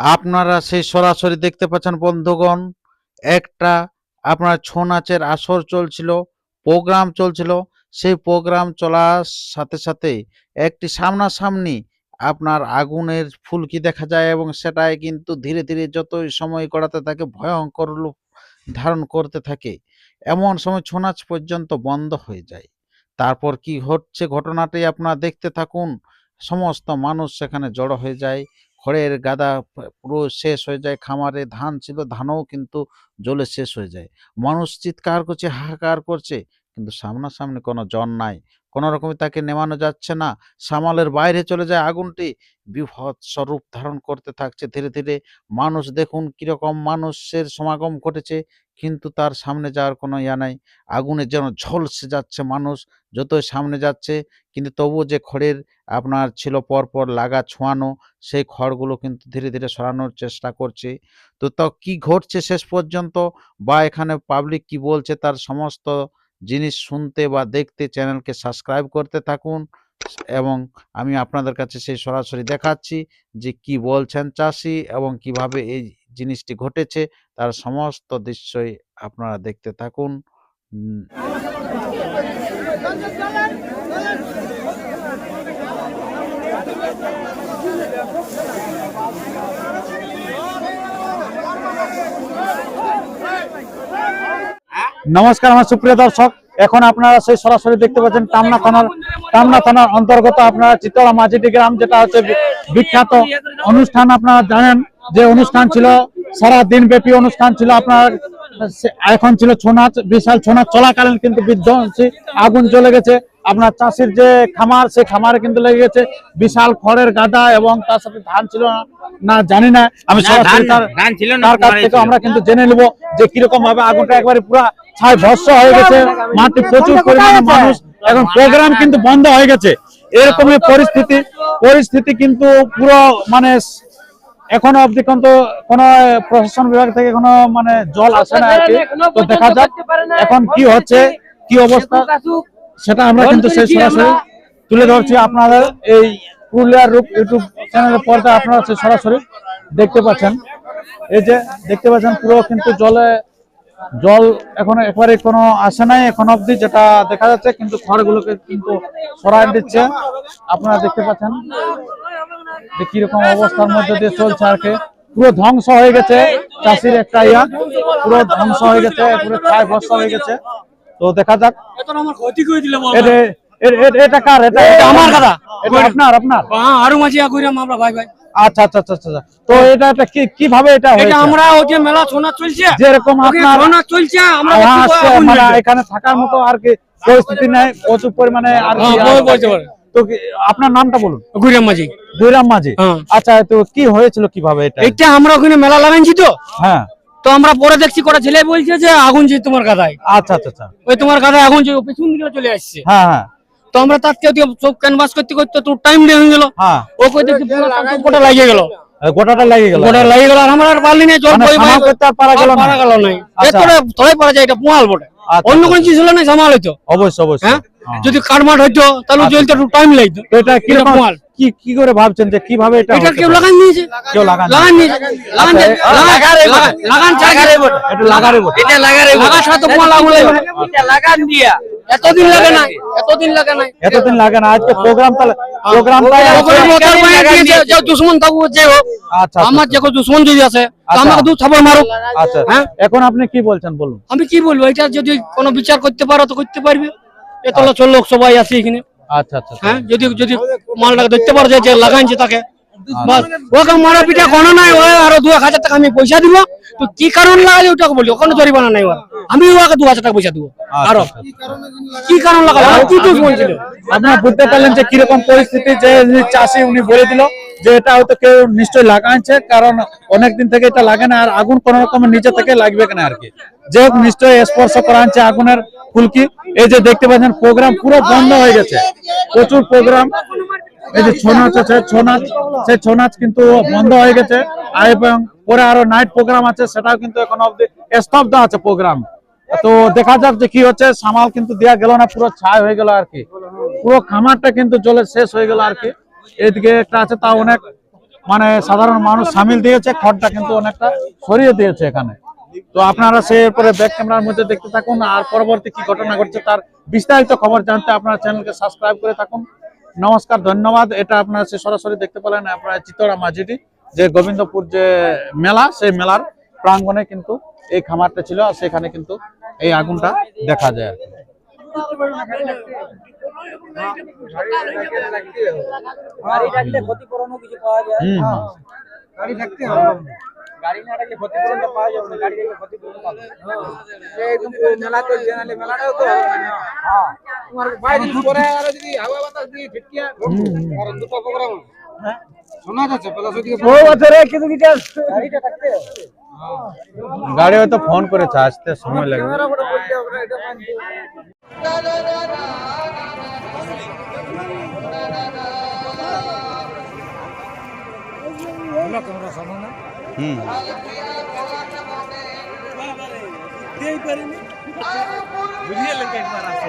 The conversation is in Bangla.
আপনারা সেই সরাসরি দেখতে পাচ্ছেন বন্ধুগণ, একটা আপনার ছৌ নাচের আসর চলছিল, প্রোগ্রাম চলছিল। সেই প্রোগ্রাম চলার সাথে সাথে একটি সামনাসামনি আপনার আগুনের ফুলকি দেখা যায় এবং সেটাই কিন্তু ধীরে ধীরে যতই সময় গড়াতে থাকে, ভয়ঙ্কর রূপ ধারণ করতে থাকে। এমন সময় ছৌ নাচ পর্যন্ত বন্ধ হয়ে যায়। তারপর কি হচ্ছে ঘটনাটি আপনারা দেখতে থাকুন। সমস্ত মানুষ সেখানে জড়ো হয়ে যায়। খড়ের গাদা পুরো শেষ হয়ে যায়, খামারে ধান ছিল, ধানও কিন্তু জলে শেষ হয়ে যায়। মানুষ চিৎকার করছে, হাহাকার করছে কিন্তু সামনাসামনি কোনো জন নাই। কোনো রকমে তাকে নেমানো যাচ্ছে না। সামালের বাইরে চলে যায় আগুনটি। বিভৎস রূপ ধারণ করতে থাকছে। ধীরে ধীরে মানুষ দেখুন কীরকম মানুষের সমাগম ঘটেছে। কিন্তু তার সামনে যাওয়ার কোনো ইয়া নাই। আগুনে যেন ঝলসে যাচ্ছে মানুষ। যতই সামনে যাচ্ছে, কিন্তু তবুও যে খড়ের আপনার ছিল পরপর লাগা ছোঁয়ানো, সেই খড়গুলো কিন্তু ধীরে ধীরে সরানোর চেষ্টা করছে। তো তা কি ঘটছে শেষ পর্যন্ত? বা এখানে পাবলিক কি বলছে? তার সমস্ত জিনিস শুনতে বা দেখতে চ্যানেলকে সাবস্ক্রাইব করতে থাকুন। এবং আমি আপনাদের কাছে সেই সরাসরি দেখাচ্ছি যে কি বলছেন চাষি এবং কীভাবে এই জিনিসটি ঘটেছে, তার সমস্ত দৃশ্যই আপনারা দেখতে থাকুন। নমস্কার, আমার সুপ্রিয় দর্শক। এখন আপনারা সেই সরাসরি দেখতে পাচ্ছেন টামনা থানার টামনা থানার অন্তর্গত আপনারা চিতলা মাঝিটি গ্রাম, যেটা হচ্ছে বিখ্যাত অনুষ্ঠান আপনারা জানেন, যে অনুষ্ঠান ছিল, সারা দিন ব্যাপী অনুষ্ঠান ছিল আপনার এখন ছিল ছৌ নাচ, বিশাল ছৌ নাচ, চলাকালীন কিন্তু বিধ্বংসী আগুন চলে গেছে। আপনার চাষির যে খামার সেই খামারে কিন্তু লেগে গেছে বিশাল খড়ের গাদা এবং তার সাথে ধান ছিল না জানি না। আমি তার কাছ থেকে আমরা কিন্তু জেনে নেব যে কীরকম ভাবে আগুনটা একবারে পুরো ছাই ভস্য হয়ে গেছে মাটি প্রচুর পরিমাণে মানুষ। এখন প্রোগ্রাম কিন্তু বন্ধ হয়ে গেছে। এরকমই পরিস্থিতি পরিস্থিতি কিন্তু পুরো মানে এখনও অবধি কিন্তু কোন প্রশাসন বিভাগ থেকে কোনো মানে জল আসে না আর কি। তো দেখা যাক এখন কি হচ্ছে কি অবস্থা। সেটা আমরা কিন্তু সেই সরাসরি তুলে ধরছি আপনাদের এই পুরুলিয়ার রূপ ইউটিউব চ্যানেলের পর্দায় আপনারা সেই সরাসরি দেখতে পাচ্ছেন। এই যে দেখতে পাচ্ছেন পুরো কিন্তু জলে জল এখন একবারে কোনো আসে নাই এখন অবধি যেটা দেখা যাচ্ছে কিন্তু খড়গুলোকে কিন্তু সরাই দিচ্ছে। আপনারা দেখতে পাচ্ছেন যে কীরকম অবস্থার মধ্যে দিয়ে চলছে আর কি। পুরো ধ্বংস হয়ে গেছে চাষির একটা ইয়া। পুরো ধ্বংস হয়ে গেছে পুরো ছাই ভস্য হয়ে গেছে। তো দেখা যাক। এটা কার? এটা আমার কথা। আপনার আপনার? আরও মাঝে ঘুরাম আমরা ভাই ভাই। আচ্ছা আচ্ছা আচ্ছা আচ্ছা তো এটা এটা কি কীভাবে এটা এটা আমরা ওই যে মেলা সোনা চলছে। যেরকম আপনার সোনা চলছে আমরা মানে এখানে থাকার মতো আর কি পরিস্থিতি নাই প্রচুর পরিমাণে আর কি হ্যাঁ। তো আপনার নামটা বলুন। ঘুরাম মাঝে। দুইরাম মাঝি। হ্যাঁ। আচ্ছা তো কি হয়েছিল কীভাবে এটা? এটা আমরা ওখানে মেলা লাগাইছি তো। হ্যাঁ। তো আমরা পরে দেখছি কটা ছেলে বলছে যে আগুন যে তোমার গাদায়। আচ্ছা আচ্ছা আচ্ছা। ওই তোমার গাদায় আগুন যে পেছন দিকে চলে আসছে। হ্যাঁ হ্যাঁ। তো আমরা তার থেকে সব ক্যানভাস করতে করতে তো টাইম দিয়ে হয়ে গেল। হ্যাঁ। ও কই দেখছি পুরো গোটা লাগিয়ে গেল। গোটাটা লেগে গেল। গোটা লাগিয়ে গেল। আর আমরা আর পারলি না জল বই বই- করতে পারা গেল না? পারা গেল নাই। এতটা থয়ে পারা যায় এটা পোয়াল বটে। অন্য। কোন চিজ হলো না সামাল হইতো। অবশ্যই অবশ্যই। যদি কারমাট হইতো তাহলে আচ্ছা, একটু টাইম লাগতো। এটা কি এটা পোয়াল। কি কি করে ভাবছেন যে কীভাবে এটা এটা কেউ লাগান নিয়েছে? কেউ লাগান লাগান নিয়েছে। লাগান লাগান লাগান- লাগান চারগারে বটে এটা লাগারে এটা লাগারে লাগার সাথে তো পোয়াল এটা লাগান দিয়া। এতদিন লাগে না এতদিন লাগে না এতদিন লাগে না। আজকে প্রোগ্রাম তাহলে প্রোগ্রামটা ওখানে মোটর বাইরে লাগান দিয়েছে, দিয়েছে। যে দুশ্মন থাকব যে হোক আচ্ছা আমার যে দুশ্মন যদি আছে আচ্ছা। আমাকে দু থাপড় মারুক। আচ্ছা। হ্যাঁ? এখন আপনি কি বলছেন বলুন। আমি কি বলব? এটা যদি কোনো বিচার করতে পারো তো করতে পারবে। এত লোক সবাই আছে এখানে। আচ্ছা আচ্ছা আচ্ছা। হ্যাঁ যদি যদি মালটাকে দেখতে পারো যে- যে লাগাইছে তাকে ওকে মারা পিঠা কোনো নাই ও আরও দু এক হাজার টাকা আমি পয়সা দিব। তো কি কারণ লাগালে ওটাকে বলি? ওখানে জরিমানা নাই ওর। আমি ওকে দু হাজার টাকা পয়সা দিব। আরও। আচ্ছা, আচ্ছা। কি কারণ লাগালো ও কি আপনারা বুঝতে পারলেন যে কীরকম পরিস্থিতি যে যে চাষি উনি বলে দিল। যে এটা হয়তো কেউ নিশ্চয় লাগাইছে, কারণ অনেকদিন থেকে এটা লাগে না, আর আগুন কোন রকমের নিচে থেকে লাগবে কেন আর কি? যে হোক নিশ্চয় স্পর্শ করা হচ্ছে আগুনের ফুলকি। এই যে দেখতে পাচ্ছেন প্রোগ্রাম পুরো বন্ধ হয়ে গেছে। প্রচুর প্রোগ্রাম এই যে ছৌ নাচ আছে, ছৌ নাচ, সেই ছৌ নাচ কিন্তু বন্ধ হয়ে গেছে। আর এবং পরে আরও নাইট প্রোগ্রাম আছে, সেটাও কিন্তু এখন অব্দি স্তব্ধ আছে প্রোগ্রাম তো দেখা যাক যে কি হচ্ছে, সামাল কিন্তু দেওয়া গেল না, পুরো ছাই হয়ে গেল আর কি। পুরো খামারটা কিন্তু জলে শেষ হয়ে গেল আর কি। এদিকে একটা আছে তা অনেক মানে সাধারণ মানুষ সামিল দিয়েছে, খড়টা কিন্তু অনেকটা সরিয়ে দিয়েছে এখানে। তো আপনারা সে পরে ব্যাক ক্যামেরার মধ্যে দেখতে থাকুন, আর পরবর্তী কি ঘটনা ঘটছে তার বিস্তারিত খবর জানতে আপনার চ্যানেলকে সাবস্ক্রাইব করে থাকুন। নমস্কার, ধন্যবাদ। এটা আপনারা সে সরাসরি দেখতে পেলেন, আপনার চিতরা মাঝিটি, যে গোবিন্দপুর যে মেলা, সেই মেলার প্রাঙ্গণে কিন্তু এই খামারটা ছিল, আর সেখানে কিন্তু এই আগুনটা দেখা যায়। গাড়ি থাকলে ক্ষতিপূরণও কিছু পাওয়া যায়। হুম, হুম। গাড়ি থাকতে হবে। গাড়ি না থাকলে ক্ষতিপূরণ পাওয়া যাবে না গাড়ি থাকলে ক্ষতিপূরণ পাবে একদম মেলা চলছে নাহলে মেলাটাও তো হবে না। হ্যাঁ। তোমার বাইরে পরে আর যদি হাওয়া বাতাস দিয়ে ছিটকিয়া আর দুটো প্রোগ্রাম হ্যাঁ। শোনা যাচ্ছে প্লাস ওদিকে ও বছরে কিন্তু কি গাড়িটা থাকতে হবে। গাড়ি হয়তো ফোন করেছে আসতে সময় লাগবে ক্যামেরা ফটো করতে হবে না, এটা মানতে হুম বুঝিয়ে লেগে একবার আসে